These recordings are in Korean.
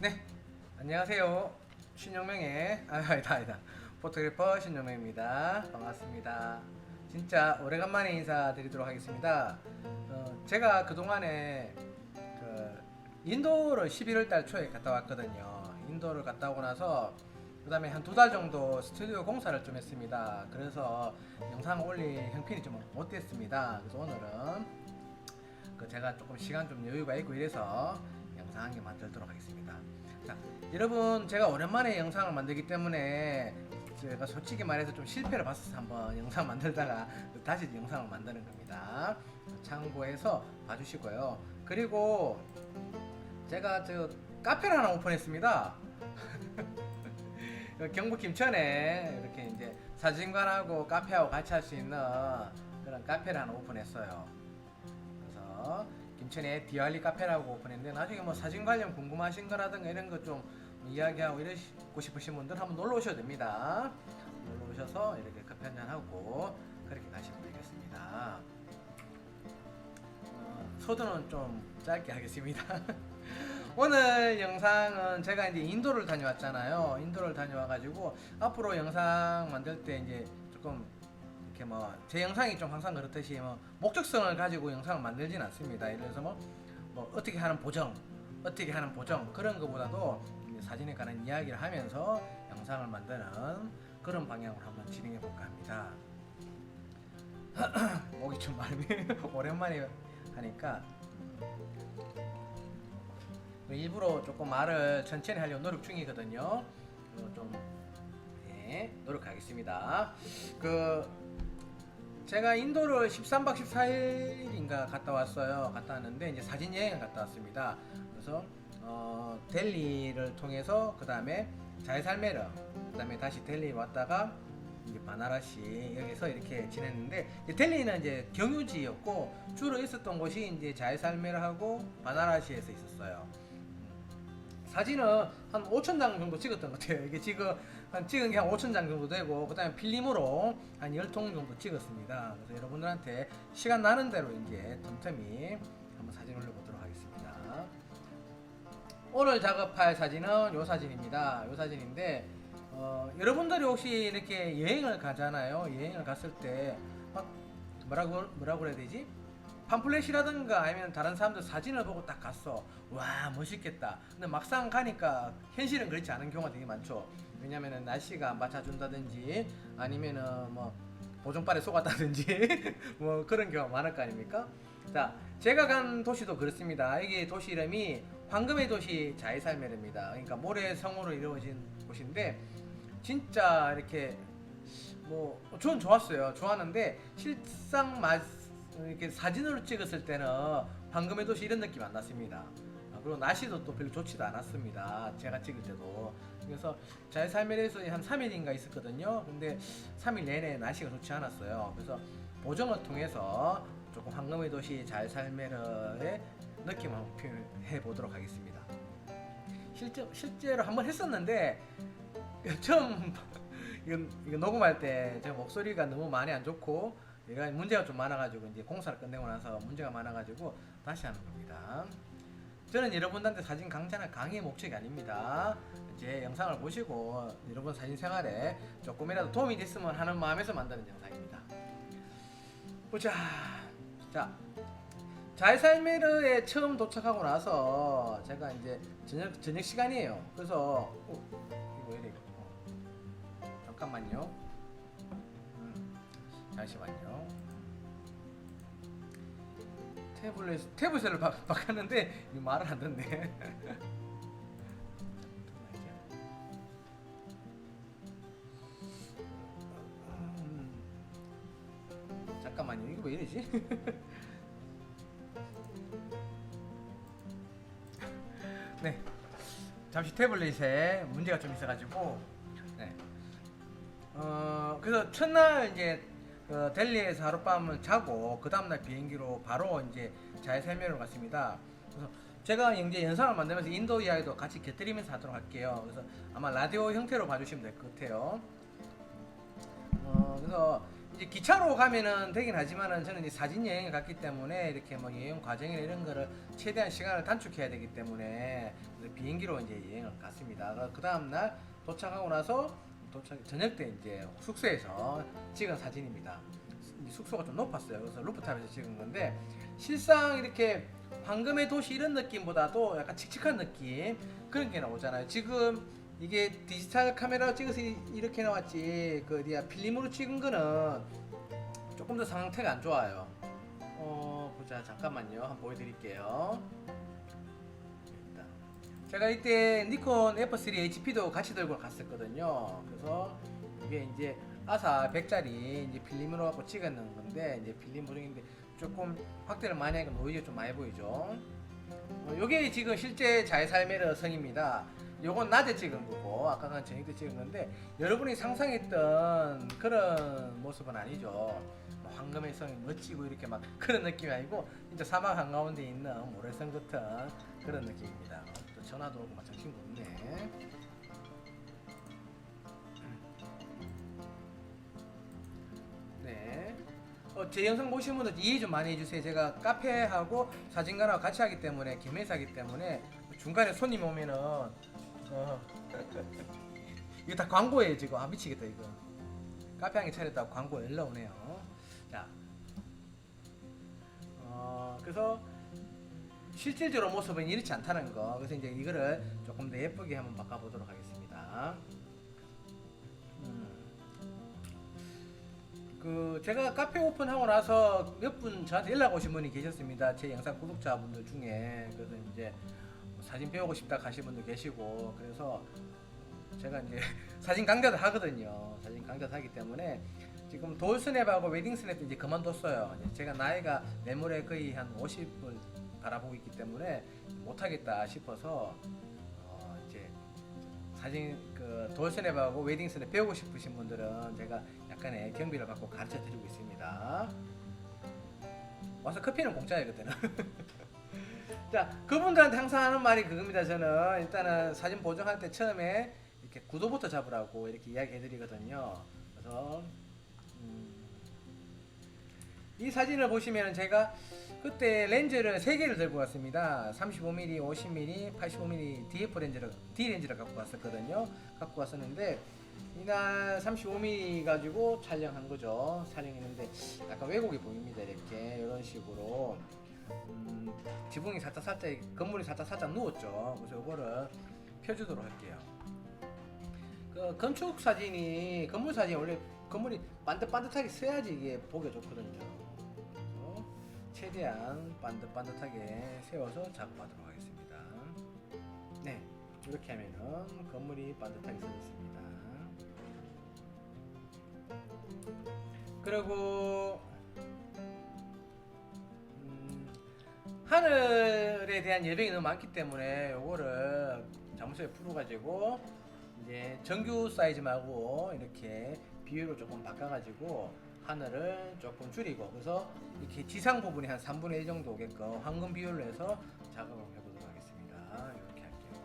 네, 안녕하세요. 신영명의 아, 아니다 아니다 포토그래퍼 신영명입니다. 반갑습니다. 진짜 오래간만에 인사드리도록 하겠습니다. 어, 제가 그 동안에 그 인도를 11월 달 초에 갔다 왔거든요. 인도를 갔다 오고 나서 그 다음에 한 두 달 정도 스튜디오 공사를 좀 했습니다. 그래서 영상 올릴 형편이 좀 못 됐습니다. 그래서 오늘은 그 제가 조금 시간 좀 여유가 있고 이래서 영상 한 개 만들도록 하겠습니다. 자, 여러분 제가 오랜만에 영상을 만들기 때문에 제가 솔직히 말해서 좀 실패를 봤어서 한번 영상 만들다가 다시 영상을 만드는 겁니다. 참고해서 봐주시고요. 그리고 제가 저 카페를 하나 오픈했습니다. 경북 김천에 이렇게 이제 사진관하고 카페하고 같이 할 수 있는 그런 카페를 하나 오픈했어요. 그래서 김천에 디알리 카페라고 오픈했는데 나중에 뭐 사진 관련 궁금하신 거라든가 이런 거 좀 이야기하고 이러고 싶으신 분들 한번 놀러 오셔도 됩니다. 놀러 오셔서 이렇게 커피 한잔 하고 그렇게 가시면 되겠습니다. 어, 소도는 좀 짧게 하겠습니다. 오늘 영상은 제가 이제 인도를 다녀왔잖아요. 인도를 다녀와가지고 앞으로 영상 만들 때 이제 조금 이렇게 뭐 제 영상이 좀 항상 그렇듯이 뭐 목적성을 가지고 영상을 만들진 않습니다. 예를 들어서 뭐, 뭐 어떻게 하는 보정, 어떻게 하는 보정 그런 것보다도 사진에 관한 이야기를 하면서 영상을 만드는 그런 방향으로 한번 진행해 볼까 합니다. 목이 좀 많이 오랜만에 하니까 일부러 조금 말을 천천히 하려고 노력 중이거든요. 그거 좀 네, 노력하겠습니다. 그 제가 인도를 13박 14일인가 갔다 왔어요. 갔다 왔는데 이제 사진 여행을 갔다 왔습니다. 그래서 어, 델리를 통해서 그 다음에 자이살메르, 그 다음에 다시 델리 왔다가 이제 바나라시 여기서 이렇게 지냈는데 이제 델리는 이제 경유지였고 주로 있었던 곳이 이제 자이살메르하고 바나라시에서 있었어요. 사진은 한 5천 장 정도 찍었던 것 같아요. 이게 지금 한 찍은 게 한 5천 장 정도 되고 그다음에 필름으로 한 10통 정도 찍었습니다. 그래서 여러분들한테 시간 나는 대로 이제 틈틈이 한번 사진 올려보도록 하겠습니다. 오늘 작업할 사진은 요 사진입니다. 요 사진인데 어, 여러분들이 혹시 이렇게 여행을 가잖아요. 여행을 갔을 때 막 뭐라고 뭐라고 그래야 되지? 팜플렛이라든가 아니면 다른 사람들 사진을 보고 딱 갔어. 와 멋있겠다. 근데 막상 가니까 현실은 그렇지 않은 경우가 되게 많죠. 왜냐면은 날씨가 안 받쳐준다든지 아니면은 뭐 보정발에 속았다든지 뭐 그런 경우가 많을 거 아닙니까? 자, 제가 간 도시도 그렇습니다. 이게 도시 이름이 황금의 도시 자이살메르입니다. 그러니까 모래 성으로 이루어진 곳인데 진짜 이렇게 뭐 저는 좋았어요. 좋았는데 실상 맛 이렇게 사진으로 찍었을 때는 황금의 도시 이런 느낌 안 났습니다. 아, 그리고 날씨도 또 별로 좋지도 않았습니다. 제가 찍을 때도. 그래서 자이살메르에서 한 3일인가 있었거든요. 근데 3일 내내 날씨가 좋지 않았어요. 그래서 보정을 통해서 조금 황금의 도시 자이살메르의 느낌을 한번 표현해 보도록 하겠습니다. 실제, 실제로 한번 했었는데 처음 이건, 이거 녹음할 때 제가 목소리가 너무 많이 안 좋고 문제가 좀 많아가지고 이제 공사를 끝내고 나서 문제가 많아가지고 다시 하는 겁니다. 저는 여러분들한테 사진 강좌나 강의의 목적이 아닙니다. 제 영상을 보시고 여러분 사진 생활에 조금이라도 도움이 됐으면 하는 마음에서 만드는 영상입니다. 보자. 자, 자이살메르에 처음 도착하고 나서 제가 이제 저녁 저녁 시간이에요. 그래서 어, 이거 이래. 어, 잠깐만요. 음, 잠시만요. 태블릿 태블릿을 바, 바꿨는데 이 말을 안 듣네. 음, 잠깐만요. 이거 왜 이러지? 네. 잠시 태블릿에 문제가 좀 있어가지고 네. 어 그래서 첫날 이제 그 델리에서 하룻밤을 자고 그 다음날 비행기로 바로 이제 자이살메르로 갔습니다. 그래서 제가 이제 영상을 만들면서 인도 이야기도 같이 곁들이면서 하도록 할게요. 그래서 아마 라디오 형태로 봐주시면 될 것 같아요. 어 그래서 이제 기차로 가면은 되긴 하지만은 저는 이제 사진 여행을 갔기 때문에 이렇게 뭐 여행 과정이나 이런 거를 최대한 시간을 단축해야 되기 때문에 비행기로 이제 여행을 갔습니다. 그 다음 날 도착하고 나서 도착 저녁 때 이제 숙소에서 찍은 사진입니다. 이 숙소가 좀 높았어요. 그래서 루프탑에서 찍은 건데 실상 이렇게 황금의 도시 이런 느낌보다도 약간 칙칙한 느낌 그런 게 나오잖아요. 지금 이게 디지털 카메라로 찍어서 이- 이렇게 나왔지 그 어디야 필름으로 찍은 거는 조금 더 상태가 안 좋아요. 어 보자 잠깐만요 한번 보여드릴게요. 제가 이때 니콘 F3 HP도 같이 들고 갔었거든요. 그래서 이게 이제 아사 100짜리 이제 필름으로 갖고 찍었는 건데 이제 필름 보정인데 조금 확대를 많이 하니까 노이즈 좀 많이 보이죠. 어, 요게 지금 실제 자이살메르 성입니다. 요건 낮에 찍은 거고 아까 는 저녁 때 찍은 건데 여러분이 상상했던 그런 모습은 아니죠. 뭐 황금의 성이 멋지고 이렇게 막 그런 느낌이 아니고 진짜 사막 한가운데 있는 모래성 같은 그런 느낌입니다. 전화도 오고 친구 없네. 네. 어, 제 영상 보시는 분들 이해 좀 많이 해주세요. 제가 카페하고 사진관하고 같이 하기 때문에 김회사기 때문에 중간에 손님 오면은 어, 이거 다 광고예요 지금. 아 미치겠다 이거. 카페 한 개 차렸다고 광고 연락 오네요. 자, 어, 그래서 실질적으로 모습은 이렇지 않다는 거. 그래서 이제 이거를 조금 더 예쁘게 한번 바꿔보도록 하겠습니다. 음. 그 제가 카페 오픈하고 나서 몇 분 저한테 연락 오신 분이 계셨습니다. 제 영상 구독자분들 중에 그래서 이제 뭐 사진 배우고 싶다 하신 분도 계시고 그래서 제가 이제 사진 강좌도 하거든요. 사진 강좌도 하기 때문에 지금 돌 스냅하고 웨딩 스냅도 이제 그만뒀어요. 제가 나이가 내물에 거의 한 50을 바라보고 있기 때문에 못하겠다 싶어서 어 이제 사진 그 돌 스냅하고 웨딩 스냅 배우고 싶으신 분들은 제가 약간의 경비를 받고 가르쳐 드리고 있습니다. 와서 커피는 공짜예요 그때는. 자 그분들한테 항상 하는 말이 그겁니다. 저는 일단은 사진 보정할 때 처음에 이렇게 구도부터 잡으라고 이렇게 이야기해드리거든요. 그래서 음, 이 사진을 보시면 제가 그때 렌즈를 세 개를 들고 왔습니다. 35mm, 50mm, 85mm DF 렌즈를 D 렌즈를 갖고 왔었거든요. 갖고 왔었는데 이날 35mm 가지고 촬영한 거죠. 촬영했는데 약간 왜곡이 보입니다. 이렇게 이런 식으로 음, 지붕이 살짝 살짝 건물이 살짝 살짝 누웠죠. 그래서 이거를 펴주도록 할게요. 그 건축 사진이 건물 사진 원래 건물이 반듯반듯하게 써야지 이게 보기 좋거든요. 최대한 반듯반듯하게 세워서 작업하도록 하겠습니다. 네, 이렇게 하면은 건물이 반듯하게 써졌습니다. 그리고 음, 하늘에 대한 예배가 너무 많기 때문에 요거를 자물쇠에 풀어가지고 이제 정규 사이즈 말고 이렇게 비율을 조금 바꿔가지고 하늘을 조금 줄이고 그래서 이렇게 지상 부분이 한 3분의 1 정도 오게끔 황금 비율로 해서 작업을 해보도록 하겠습니다. 이렇게 할게요.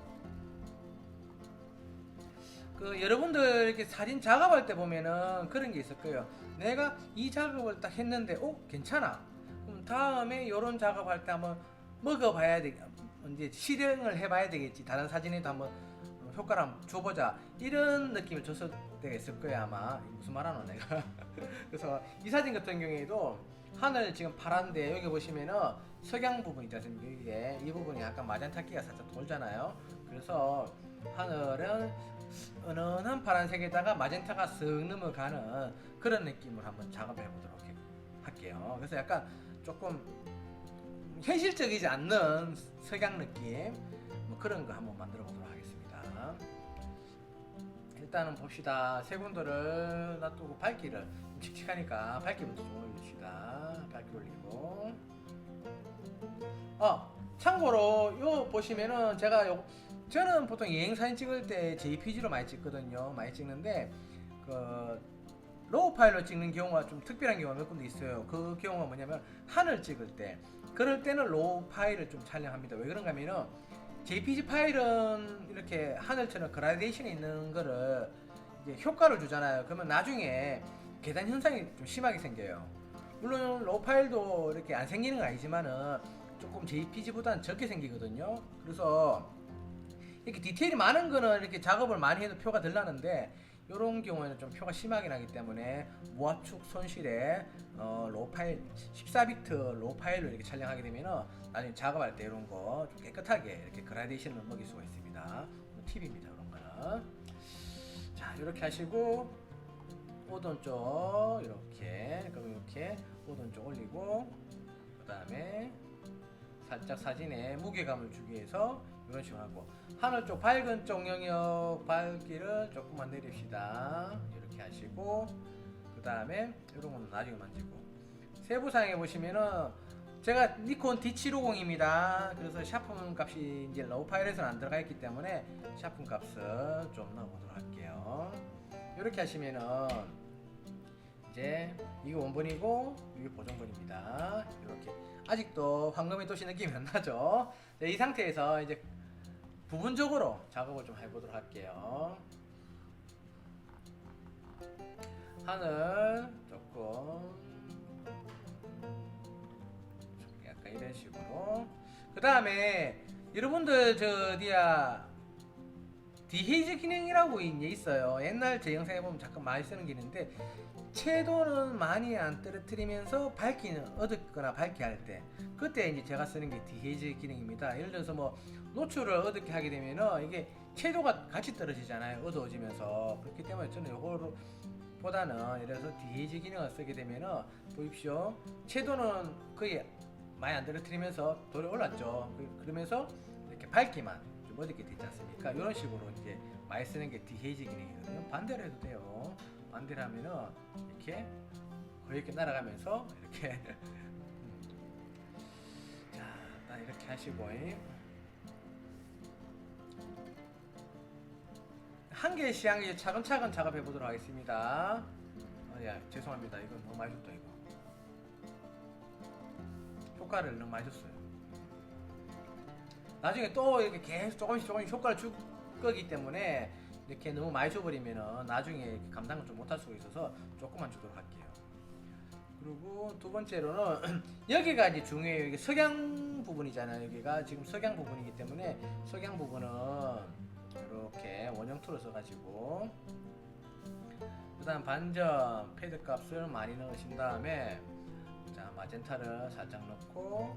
그 여러분들 이렇게 사진 작업할 때 보면은 그런 게 있을 거예요. 내가 이 작업을 딱 했는데, 어 괜찮아. 그럼 다음에 이런 작업할 때 한번 먹어봐야 되, 이제 실행을 해봐야 되겠지. 다른 사진에도 한번 효과를 한번 줘보자. 이런 느낌을 줬을 때가 있을 거야 아마. 무슨 말하노 내가. 그래서 이 사진 같은 경우에도 하늘 지금 파란데 여기 보시면은 석양 부분 있지 않습니까? 이 부분이 약간 마젠타기가 살짝 돌잖아요. 그래서 하늘은 은은한 파란색에다가 마젠타가 쓱 넘어가는 그런 느낌을 한번 작업해 보도록 해- 할게요. 그래서 약간 조금 현실적이지 않는 석양 느낌 뭐 그런 거 한번 만들어 보도록 하겠습니다. 일단은 봅시다. 세 군데를 놔두고 밝기를 좀 칙칙하니까 밝기부터 좀 올립시다. 밝기 올리고 어 참고로 요 보시면은 제가 요 저는 보통 여행 사진 찍을 때 JPG로 많이 찍거든요. 많이 찍는데 그 로우 파일로 찍는 경우가 좀 특별한 경우가 몇 군데 있어요. 그 경우가 뭐냐면 하늘 찍을 때 그럴 때는 로우 파일을 좀 촬영합니다. 왜 그런가 하면은 JPG 파일은 이렇게 하늘처럼 그라데이션이 있는 거를 이제 효과를 주잖아요. 그러면 나중에 계단 현상이 좀 심하게 생겨요. 물론 로우 파일도 이렇게 안 생기는 건 아니지만은 조금 JPG보다는 적게 생기거든요. 그래서 이렇게 디테일이 많은 거는 이렇게 작업을 많이 해도 표가 덜 나는데 이런 경우에는 좀 표가 심하게 나기 때문에 무압축 손실에 어, 로우 파일 14비트 로우 파일로 이렇게 촬영하게 되면은 나중에 작업할 때 이런 거 좀 깨끗하게 이렇게 그라데이션을 먹일 수가 있습니다. 팁입니다. 이런 거는 자 이렇게 하시고 오른쪽 이렇게 그럼 이렇게 오른쪽 올리고 그 다음에 살짝 사진에 무게감을 주기 위해서 이런 식으로 하고 하늘 쪽 밝은 쪽 영역 밝기를 조금만 내립시다. 이렇게 하시고 그 다음에 이런 거는 나중에 만지고. 세부 사양해 보시면은 제가 니콘 D750입니다. 그래서 샤픈 값이 이제 로우 파일에서는 안 들어가 있기 때문에 샤픈 값을 좀 넣어보도록 할게요. 이렇게 하시면은 이제 이게 원본이고 이게 보정본입니다. 이렇게. 아직도 황금의 도시 느낌이 안 나죠? 네, 이 상태에서 이제 부분적으로 작업을 좀 해보도록 할게요. 하늘 조금 약간 이런 식으로 그 다음에 여러분들 저 어디야 디헤이즈 기능이라고 있어요. 옛날 제 영상에 보면 잠깐 많이 쓰는 기능인데 채도는 많이 안 떨어뜨리면서 밝기는 어둡거나 밝게 할 때 그때 이제 제가 쓰는 게 디헤이즈 기능입니다. 예를 들어서 뭐 노출을 어둡게 하게 되면은 이게 채도가 같이 떨어지잖아요. 어두워지면서 그렇기 때문에 저는 요거를 보다는 예를 들어서 디헤이즈 기능을 쓰게 되면은 보십시오. 채도는 거의 많이 안 떨어뜨리면서 돌이 올랐죠. 그- 그러면서 이렇게 밝기만 좀 어둡게 되지 않습니까? 이런 식으로 이제 많이 쓰는 게 디헤이즈 기능이거든요. 반대로 해도 돼요. 하면은 이렇게 이렇게 날아가면서 이렇게 음. 자, 딱 이렇게 하시고 한 개씩 한개 차근차근 작업해 보도록 하겠습니다. 아, 야, 죄송합니다. 이건 너무 많이 줬다 이거. 효과를 너무 많이 줬어요. 나중에 또 이렇게 계속 조금씩 조금씩 효과를 줄 거기 때문에 이렇게 너무 많이 줘버리면은 나중에 감당을 좀 못할 수가 있어서 조금만 주도록 할게요. 그리고 두 번째로는 여기가 이제 중요해요. 이게 석양 부분이잖아요. 여기가 지금 석양 부분이기 때문에 석양 부분은 이렇게 원형 툴을 써가지고 그다음 반점 패드 값을 많이 넣으신 다음에 자 마젠타를 살짝 넣고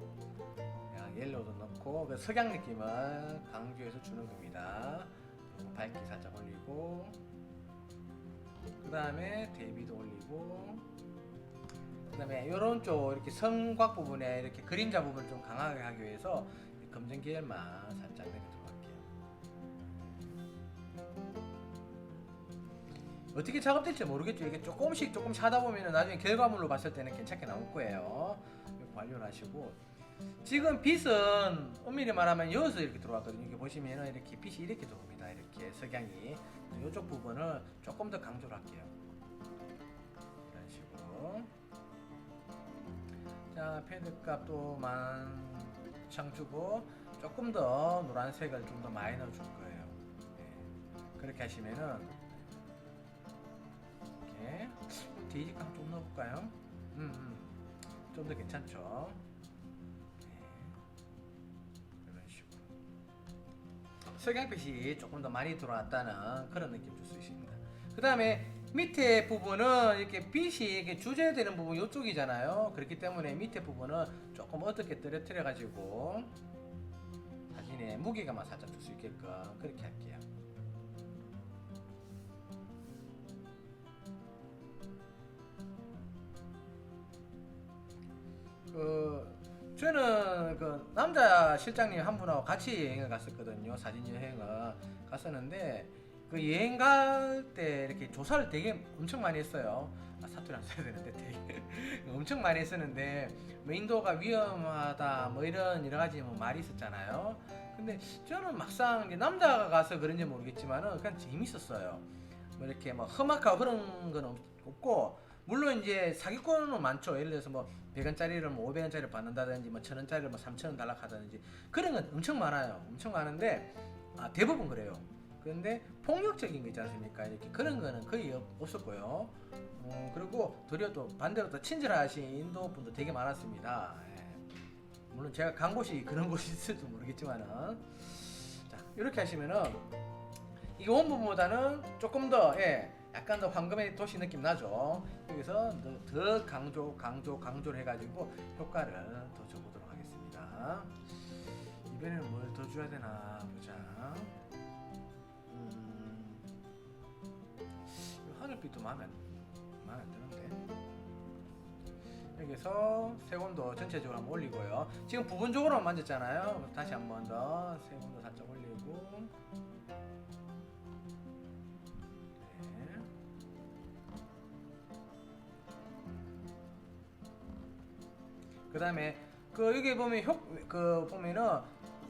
옐로우도 넣고 그 석양 느낌을 강조해서 주는 겁니다. 밝기 살짝 올리고 그 다음에 대비도 올리고 그 다음에 이런 쪽 이렇게 성곽 부분에 이렇게 그림자 부분을 좀 강하게 하기 위해서 검정 계열만 살짝 내려도록 할게요. 어떻게 작업될지 모르겠죠. 이게 조금씩 조금씩 하다 보면 나중에 결과물로 봤을 때는 괜찮게 나올 거예요. 완료를 하시고 지금 빛은 엄밀히 말하면 여기서 이렇게 들어왔거든요. 이렇게 보시면은 이렇게 빛이 이렇게 들어옵니다. 이렇게 석양이 이쪽 부분을 조금 더 강조를 할게요. 이런 식으로 자 패드 값도 만창 주고 조금 더 노란색을 좀 더 많이 넣어줄 거예요. 네. 그렇게 하시면은 이렇게 데이지 값좀 넣어볼까요? 음, 음. 좀 더 괜찮죠? 석양빛이 조금 더 많이 들어왔다는 그런 느낌 줄 수 있습니다. 그 다음에 밑에 부분은 이렇게 빛이 이렇게 주제되는 부분 이쪽이잖아요. 그렇기 때문에 밑에 부분은 조금 어둡게 떨어뜨려 가지고 사진에 무게감만 살짝 줄 수 있게끔 그렇게 할게요. 그 저는 그 남자 실장님 한 분하고 같이 여행을 갔었거든요. 사진 여행을 갔었는데 그 여행 갈 때 이렇게 조사를 되게 엄청 많이 했어요. 아, 사투리 안 써야 되는데 되게 엄청 많이 했었는데 뭐 인도가 위험하다 뭐 이런 여러 가지 뭐 말이 있었잖아요. 근데 저는 막상 남자가 가서 그런지 모르겠지만은 그냥 재밌었어요. 뭐 이렇게 뭐 험악하고 그런 건 없- 없고 물론 이제 사기꾼은 많죠. 예를 들어서 뭐 100원짜리를 뭐 500원짜리를 받는다든지 뭐 1000원짜리를 뭐 3000원 달라고 하다든지 그런 건 엄청 많아요. 엄청 많은데 아, 대부분 그래요. 그런데 폭력적인 거 있지 않습니까? 이렇게 그런 거는 거의 없- 없었고요. 어, 그리고 도리어 또 반대로 또 친절하신 인도 분도 되게 많았습니다. 예. 물론 제가 간 곳이 그런 곳이 있을지 모르겠지만은 자 이렇게 하시면은 이게 원본보다는 조금 더 예, 약간 더 황금의 도시 느낌 나죠. 여기서 더, 더 강조 강조 강조를 해가지고 효과를 더 줘보도록 하겠습니다. 이번에는 뭘 더 줘야 되나 보자. 음, 이 하늘빛도 마음에 안, 마음에 안 드는데. 여기서 색온도 전체적으로 한번 올리고요. 지금 부분적으로만 만졌잖아요. 다시 한 번더 색온도 살짝 올리고. 그 다음에 그 여기 보면 효그 보면은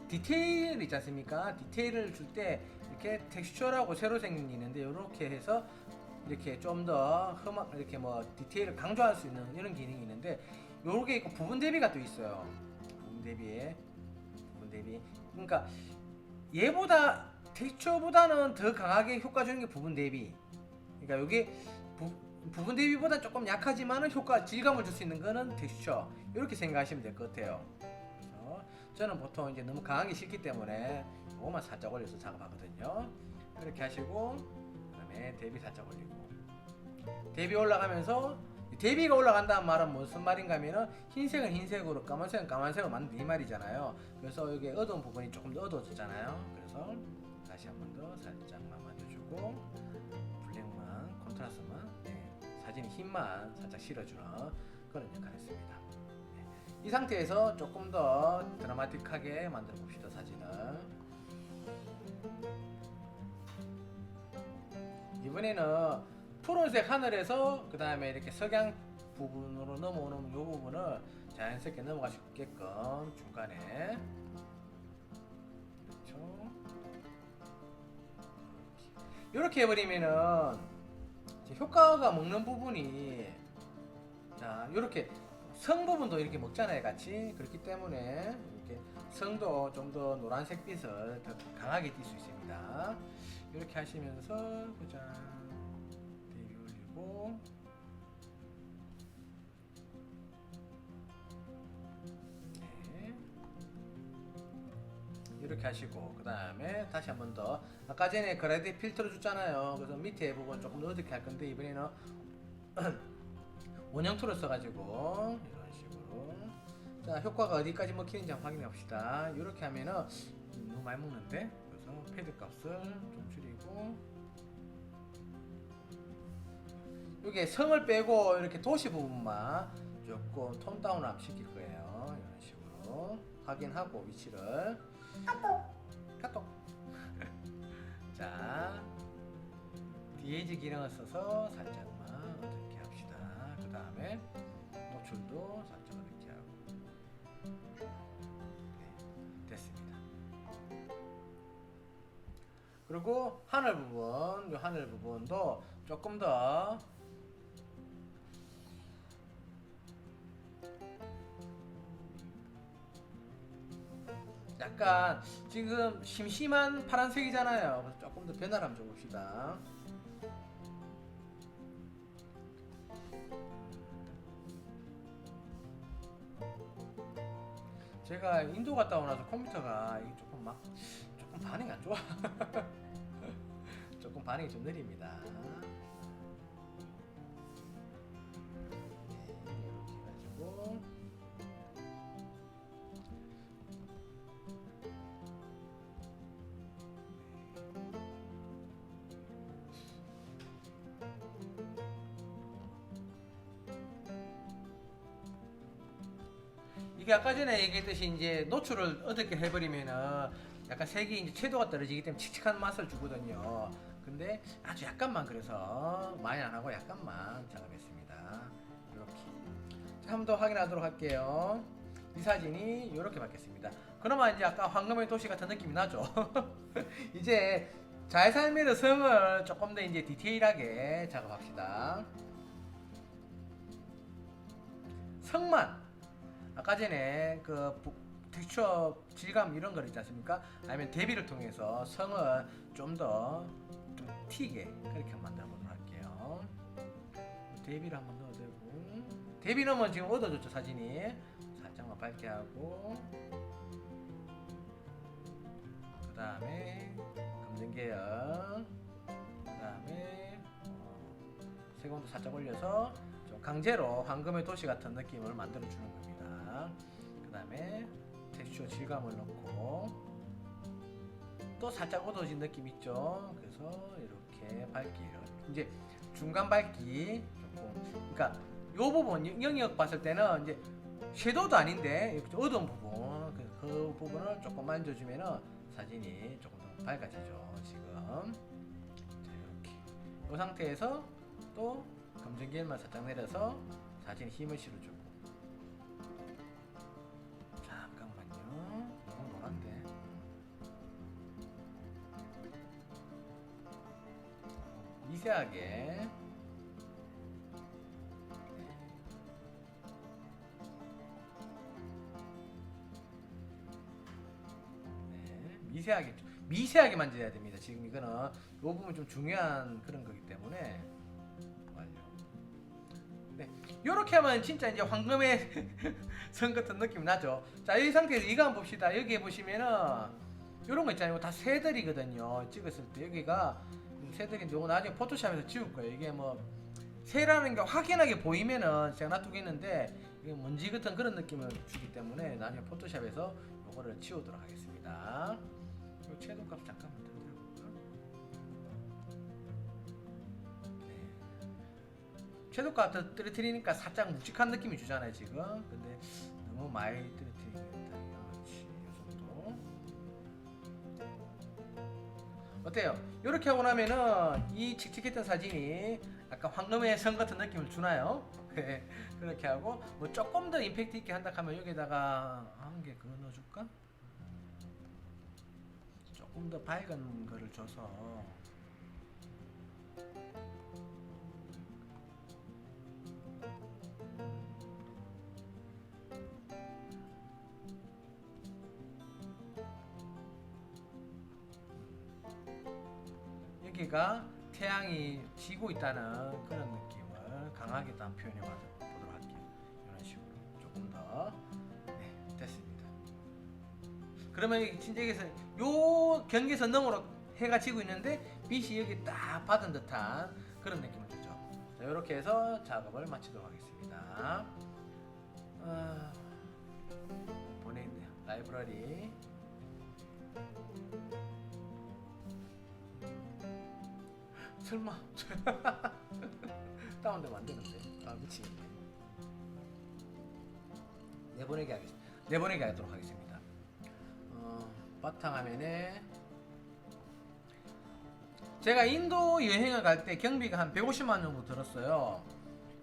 디테일 있지 않습니까? 디테일을 줄 때 이렇게 텍스처라고 새로 있는데 이렇게 해서 이렇게 좀 더 흠악 이렇게 뭐 디테일을 강조할 수 있는 이런 기능이 있는데 요게 있고 부분 대비가 또 있어요. 부분 대비에 부분 대비. 그러니까 얘보다 텍스처보다는 더 강하게 효과 주는 게 부분 대비. 그러니까 여기 부, 부분 대비보다 조금 약하지만은 효과 질감을 줄 수 있는 거는 텍스처. 이렇게 생각하시면 될 것 같아요. 그래서 저는 보통 이제 너무 강하게 싫기 때문에 이거만 살짝 올려서 작업하거든요. 이렇게 하시고 그다음에 대비 살짝 올리고 대비 올라가면서 대비가 올라간다는 말은 무슨 말인가 하면은 흰색은 흰색으로 까만색은 까만색으로 만든 이 말이잖아요. 그래서 여기 어두운 부분이 조금 더 어두워졌잖아요. 그래서 다시 한 번 더 살짝만 만져주고 블랙만 콘트라스만 네, 사진의 흰만 살짝 실어주는 그런 역할을 했습니다. 네, 이 상태에서 조금 더 드라마틱하게 만들어 봅시다 사진을. 이번에는 푸른색 하늘에서 그 다음에 이렇게 석양 부분으로 넘어오는 이 부분을 자연스럽게 넘어갈 수 있게끔 중간에 그렇죠 이렇게 해버리면은 이제 효과가 먹는 부분이 자 이렇게 성 부분도 이렇게 먹잖아요 같이. 그렇기 때문에 이렇게 성도 좀 더 노란색 빛을 더 강하게 띌 수 있습니다. 이렇게 하시면서 보자 대비 올리고. 네. 이렇게 하시고 그 다음에 다시 한 번 더. 아까 전에 그라디 필터를 줬잖아요. 그래서 밑에 부분 조금 더 어둡게 할 건데 이번에는 원형 툴을 써가지고 이런 식으로. 자 효과가 어디까지 먹히는지 한번 확인해 봅시다. 이렇게 하면은 음, 너무 많이 먹는데? 그래서 패드 값을 좀 줄이고. 여기 성을 빼고 이렇게 도시 부분만 조금 톤 다운 업 시킬 거예요. 이런 식으로. 확인하고 위치를. 카톡. 자 디에이지 기능을 써서 그 다음에 노출도 살짝 어둡게 하고 네, 됐습니다 그리고 하늘 부분 이 하늘 부분도 조금 더 약간 지금 심심한 파란색이잖아요. 조금 더 변화를 한번 줘봅시다. 제가 인도 갔다 오고 나서 컴퓨터가 조금 막 조금 반응이 안 좋아. 조금 반응이 좀 느립니다. 이게 아까 전에 얘기했듯이 이제 노출을 어떻게 해버리면은 약간 색이 이제 채도가 떨어지기 때문에 칙칙한 맛을 주거든요. 근데 아주 약간만 그래서 많이 안 하고 약간만 작업했습니다. 이렇게. 자, 한번 더 확인하도록 할게요. 이 사진이 이렇게 바뀌었습니다. 그러면 이제 아까 황금의 도시 같은 느낌이 나죠. 이제 잘 살면의 성을 조금 더 이제 디테일하게 작업합시다. 성만 아까 전에 그 부- 텍스처 질감 이런 거 있지 않습니까? 아니면 대비를 통해서 성을 좀더 좀 튀게 그렇게 만들어 보도록 할게요. 대비를 한번 넣어도 되고 대비 넣으면 지금 얻어졌죠 사진이 살짝만 밝게 하고 그 다음에 검정 계열 그 다음에 세공도 살짝 올려서 좀 강제로 황금의 도시 같은 느낌을 만들어 주는 겁니다. 그 다음에 텍스처 질감을 넣고 또 살짝 어두워진 느낌 있죠. 그래서 이렇게 밝기를 이제 중간 밝기 조금 그러니까 요 부분 영- 영역 봤을 때는 이제 섀도우도 아닌데 어두운 부분 그, 그 부분을 조금 만져주면은 사진이 조금 더 밝아지죠. 지금 자 이렇게 이 상태에서 또 검정기만 살짝 내려서 사진에 힘을 실어주고 미세하게 네, 미세하게 미세하게 만져야 됩니다. 지금 이거는 이 부분 좀 중요한 그런 거기 때문에 완료. 네, 요렇게 하면 진짜 이제 황금의 선 같은 느낌 나죠. 자, 이 상태에서 이거 한번 봅시다. 여기 보시면은 요런 거 있잖아요. 다 새들이거든요. 찍었을 때 여기가 새들인데 이거 나중에 포토샵에서 지울 거예요. 이게 뭐 새라는 게 확연하게 보이면은 제가 놔두겠는데 이게 먼지 같은 그런 느낌을 주기 때문에 나중에 포토샵에서 요거를 지우도록 하겠습니다. 요 채도값 잠깐만 들어볼까? 네. 채도값 더 떨어뜨리니까 살짝 묵직한 느낌이 주잖아요 지금. 근데 너무 많이 떨 어때요? 이렇게 하고 나면은 이 칙칙했던 사진이 약간 황금의 성 같은 느낌을 주나요? 네, 그렇게 하고 뭐 조금 더 임팩트 있게 한다 하면 여기다가 한 개 그거 넣어줄까? 조금 더 밝은 거를 줘서 여기가 태양이 지고 있다는 그런 느낌을 강하게 또 한번 표현해 봐- 보도록 할게요. 이런 식으로 조금 더 네, 됐습니다. 그러면 이 진짜 여기서 요 경계선 너머로 해가 지고 있는데 빛이 여기 딱 받은 듯한 그런 느낌을 주죠. 자, 이렇게 해서 작업을 마치도록 하겠습니다. 아, 보내있네요. 라이브러리. 설마. 다운되면 안 되는데. 아 미치겠네. 내보내기 하겠습니다 내보내기 하도록 하겠습니다. 어, 바탕화면에 제가 인도 여행을 갈 때 경비가 한 150만 정도 들었어요.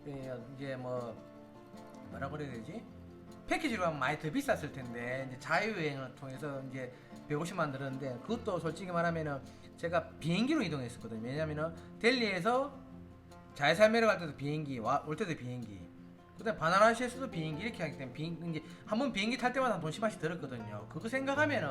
예, 이제 뭐 뭐라 그래야 되지? 패키지로 하면 많이 더 비쌌을 텐데 이제 자유여행을 통해서 이제 150만 들었는데 그것도 솔직히 말하면은 제가 비행기로 이동했었거든요. 왜냐면은 델리에서 자이살메르 갈 때도 비행기, 와, 올 때도 비행기. 그다음 바나나시에서도 비행기 이렇게 하기 때문에 비행 이제 한번 비행기 탈 때마다 돈 10만씩 들었거든요. 그거 생각하면은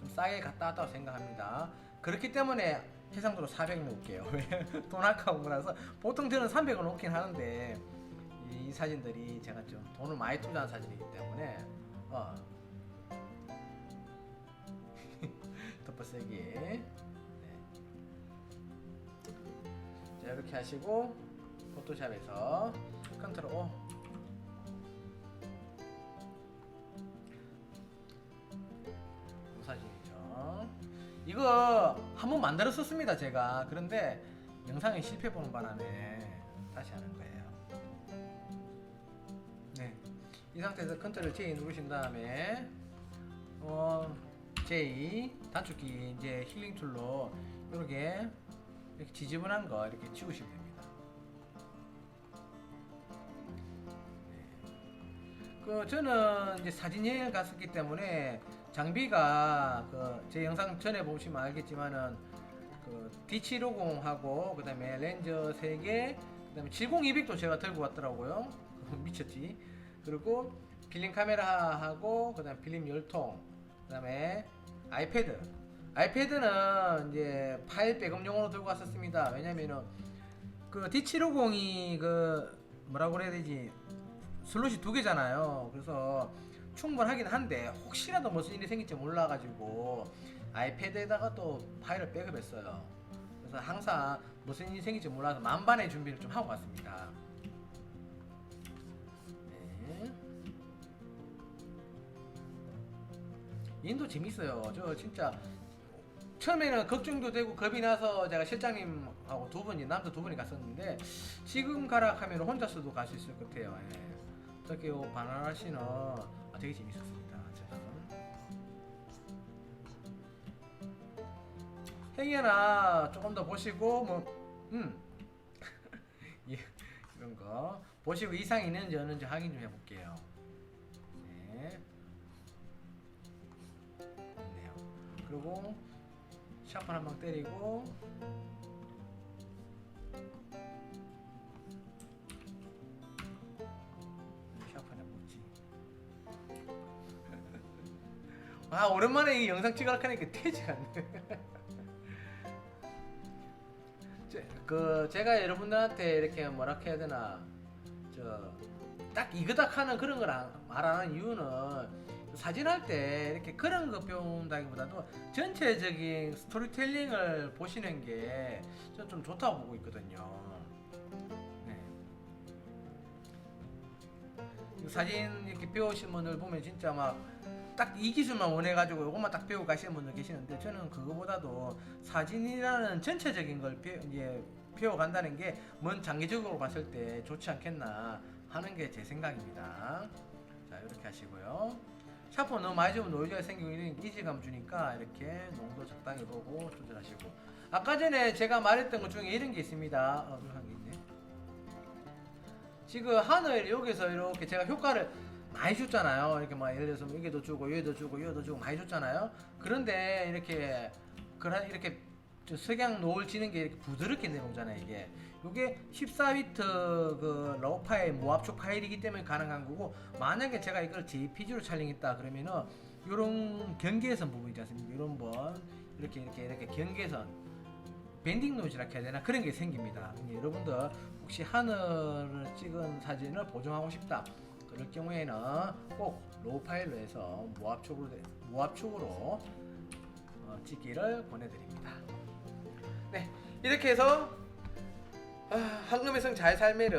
좀 싸게 갔다 왔다고 생각합니다. 그렇기 때문에 해상도로 400 놓을게요. 왜돈 아까운 거라서 보통 저는 300을 놓긴 하는데 이 사진들이 제가 좀 돈을 많이 투자한 사진이기 때문에 어. 덮어쓰기 자 이렇게 하시고 포토샵에서 컨트롤 O. 이 사진이죠. 이거 한번 만들었었습니다 제가. 그런데 영상에 실패 보는 바람에 다시 하는 거예요. 네. 이 상태에서 컨트롤 J 누르신 다음에 어, J 단축키 이제 힐링 툴로 이렇게 이렇게 지저분한 거 이렇게 지우시면 됩니다. 네. 그 저는 이제 사진 여행을 갔었기 때문에 장비가 그 제 영상 전에 보시면 알겠지만은 그 D750하고 그다음에 렌즈 3개 그다음에 70200도 제가 들고 왔더라고요. 미쳤지. 그리고 필름 카메라하고 그다음 필름 열통 그다음에 아이패드 아이패드는 이제 파일 백업용으로 들고 왔었습니다. 왜냐면은 그 D750이 그 뭐라고 그래야 되지? 슬롯이 두 개잖아요. 그래서 충분하긴 한데 혹시라도 무슨 일이 생길지 몰라가지고 아이패드에다가 또 파일을 백업했어요. 그래서 항상 무슨 일이 생길지 몰라서 만반의 준비를 좀 하고 왔습니다. 네. 인도 재밌어요. 저 진짜 처음에는 걱정도 되고 겁이 나서 제가 실장님하고 두 분이 남자 두 분이 갔었는데 지금 가라 하면 혼자서도 갈 수 있을 것 같아요. 예. 특히 요 바나나시는 아, 되게 재밌었습니다. 행여나 조금 더 보시고 뭐 음. 예, 이런 거 보시고 이상 있는지 없는지 확인 좀 해볼게요. 네. 그리고 샤프 한방 때리고 샤프는 뭐지? 아 오랜만에 이 영상 찍으려고 하니까 되지 않네. 제, 그 제가 여러분들한테 이렇게 뭐라 해야 되나 저 딱 이거다 하는 그런 걸 안- 말하는 이유는 사진 할 때 이렇게 그런 거 배운다기보다도 전체적인 스토리텔링을 보시는 게 저는 좀 좋다고 보고 있거든요. 네. 이 사진 이렇게 배우신 분들 보면 진짜 막 딱 이 기술만 원해가지고 이것만 딱 배우고 가시는 분들 계시는데 저는 그거보다도 사진이라는 전체적인 걸 배, 이제 배워간다는 게 먼 장기적으로 봤을 때 좋지 않겠나 하는 게 제 생각입니다. 자 이렇게 하시고요. 샤프 너무 많이 주면 노이즈가 생기고 이런 이질감 주니까 이렇게 농도 적당히 보고 조절하시고 아까 전에 제가 말했던 것 중에 이런 게 있습니다. 어, 이런 게 있네. 지금 하늘 여기서 이렇게 제가 효과를 많이 줬잖아요. 이렇게 막 예를 들어서 여기도 주고 여기도 주고 여기도 주고 많이 줬잖아요. 그런데 이렇게 그런 이렇게 저 석양 노을 지는 게 이렇게 부드럽게 내려오잖아요. 이게 이게 14비트 그 파일 모압축 파일이기 때문에 가능한 거고 만약에 제가 이걸 JPG로 촬영했다 그러면은 이런 경계선 부분 있지 않습니까? 이런 번 이렇게 이렇게 이렇게 경계선 밴딩 노이즈라 해야 되나 그런 게 생깁니다. 근데 여러분들 혹시 하늘을 찍은 사진을 보정하고 싶다. 그럴 경우에는 꼭 로우 파일로 해서 모압축으로 돼- 모압축으로 어, 찍기를 권해드립니다. 네 이렇게 해서 아, 황금의 성잘 살매를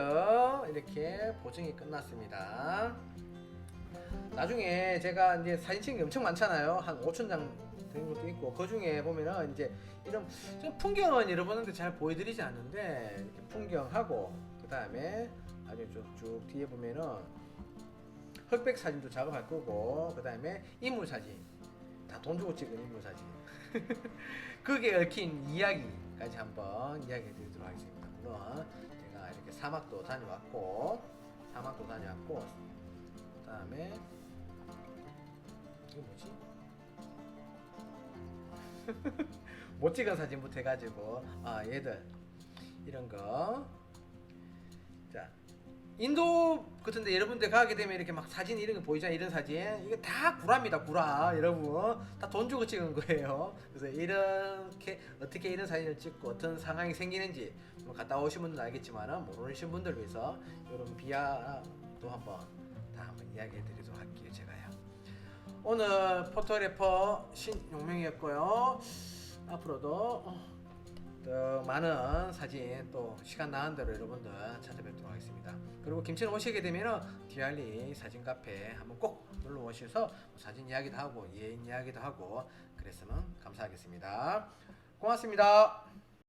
이렇게 보정이 끝났습니다. 나중에 제가 이제 사진 찍은 게 엄청 많잖아요. 한 5천 장 되는 것도 있고 그 중에 보면은 이제 이런 좀 풍경은 여러분한테 잘 보여드리지 않는데 이렇게 풍경하고 그 다음에 아주 쭉 쭉 뒤에 보면은 흑백 사진도 작업할 거고 그 다음에 인물 사진 다 돈 주고 찍은 인물 사진 그게 얽힌 이야기까지 한번 이야기 드리도록 하겠습니다. 물론 제가 이렇게 사막도 다녀왔고 사막도 다녀왔고 그 다음에 이거 뭐지? 못 찍은 사진부터 해가지고 아 얘들 이런 거. 자 인도 같은데 여러분들 가게 되면 이렇게 막 사진 이런 거 보이잖아요. 이런 사진. 이게 다 구라입니다. 구라 여러분. 다 돈 주고 찍은 거예요. 그래서 이렇게 어떻게 이런 사진을 찍고 어떤 상황이 생기는지 뭐 갔다 오신 분들은 알겠지만 모르신 분들 위해서 이런 비하도 한번 다 한번 이야기해 드리도록 할게요 제가요. 오늘 포토래퍼 신용명이었고요. 앞으로도 어, 더 많은 사진 또 시간 나는 대로 여러분들 찾아뵙도록 하겠습니다. 그리고 김치는 오시게 되면은 디알리 사진 카페 한번 꼭 놀러 오셔서 사진 이야기도 하고 예인 이야기도 하고 그랬으면 감사하겠습니다. 고맙습니다.